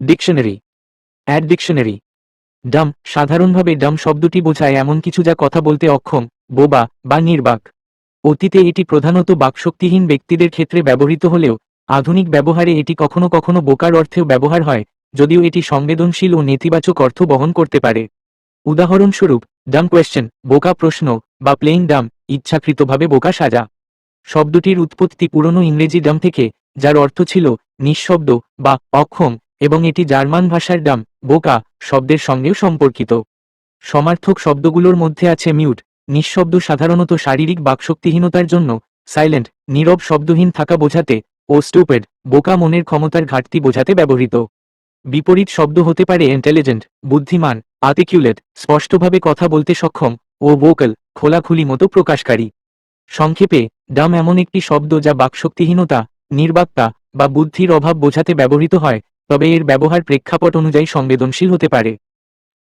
Dictionary add dictionary Dam সাধারণভাবে ডাম শব্দটি বোঝায় এমন কিছু যা কথা বলতে অক্ষম, বোবা, বা নির্বাক। অতীতে এটি প্রধানত বাকশক্তিহীন ব্যক্তিদের ক্ষেত্রে ব্যবহৃত হলেও, আধুনিক ব্যবহারে এটি কখনো কখনো বোকার অর্থেও ব্যবহার হয়, যদিও এটি সংবেদনশীল ও নেতিবাচক অর্থ বহন করতে পারে। উদাহরণস্বরূপ ডাম কোয়েশ্চেন বোকা প্রশ্ন, বা প্লেইং ডাম ইচ্ছাকৃতভাবে বোকা সাজা। শব্দটির উৎপত্তি পুরনো ইংরেজি ডাম থেকে, যার অর্থ ছিল নিঃশব্দ বা অক্ষম এবং এটি জার্মান ভাষার ডাম, বোকা, শব্দের সঙ্গেও সম্পর্কিত। সমার্থক শব্দগুলোর মধ্যে আছে মিউট, নিঃশব্দ সাধারণত শারীরিক বাকশক্তিহীনতার জন্য, সাইলেন্ট, নীরব শব্দহীন থাকা বোঝাতে, ও স্টুপেড, বোকা মনের ক্ষমতার ঘাটতি বোঝাতে ব্যবহৃত। বিপরীত শব্দ হতে পারে ইন্টেলিজেন্ট, বুদ্ধিমান, আর্টিকিউলেট, স্পষ্টভাবে কথা বলতে সক্ষম, ও ভোকাল, খোলাখুলি মতো প্রকাশকারী। সংক্ষেপে, ডাম এমন একটি শব্দ যা বাকশক্তিহীনতা, নির্বাকতা, বা বুদ্ধির অভাব বোঝাতে ব্যবহৃত হয় তবে এর ব্যবহার প্রেক্ষাপট অনুযায়ী সংবেদনশীল হতে পারে।